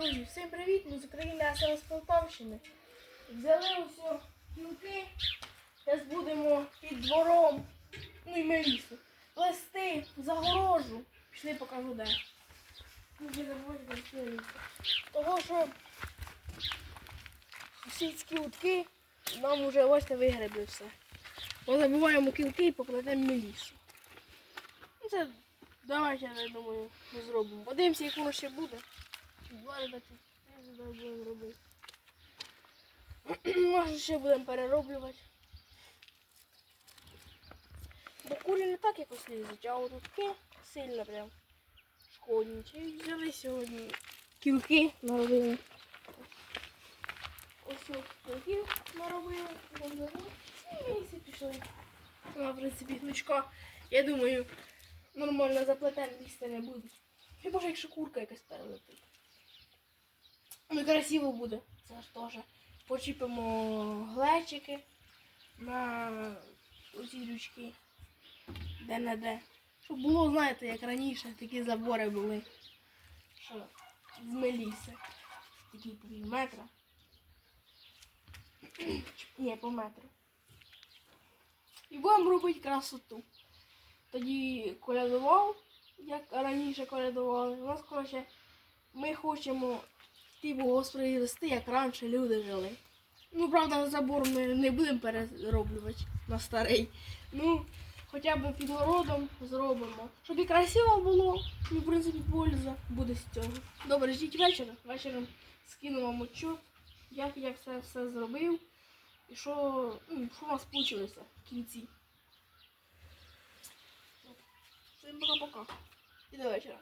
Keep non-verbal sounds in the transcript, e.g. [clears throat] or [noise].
Друзі, всім привіт! Ми з України, а саме з Полтавщини. Взяли ось гілки. Зараз будемо під двором, ну і мелісу. Плести загорожу. Пішли покажу де. Того, що сусідські утки нам вже ось не вигребли все. Позабиваємо кілки і покладемо мелісу. Ну, це давайте, я думаю, ми зробимо. Подивимося, як воно ще буде. Робити. [clears throat] Може ще будемо перероблювати. Бо курі не так якось лізуть, а от таке сильно прям шкоднічі. Взяли сьогодні кілки наробили. Ось кілків наробили. І місці пішли. Вона, в принципі, гнучка. Я думаю, нормально заплетен лізти не буде. Хіба ж якщо курка якась перелетить. Ну, красиво буде. Це ж теж. Почіпимо глечики на оці рючки. Де не де. Щоб було, знаєте, як раніше такі забори були. Що з меліси. Такі пів метра. Ні, по метру. І будемо робити красоту. Тоді колядував, як раніше колядували. У нас, коротше, ми хочемо типу воспроизвести, як раніше люди жили. Ну, правда, забор ми не будемо перероблювати на старий. Ну, хоча б під городом зробимо. Щоб і красиво було, і, в принципі, польза буде з цього. Добре, ждіть вечора. Вечором скину вам отчет, як я все, все зробив. І що, ну, що у нас вийшло в кінці. Всім пока-пока. І до вечора.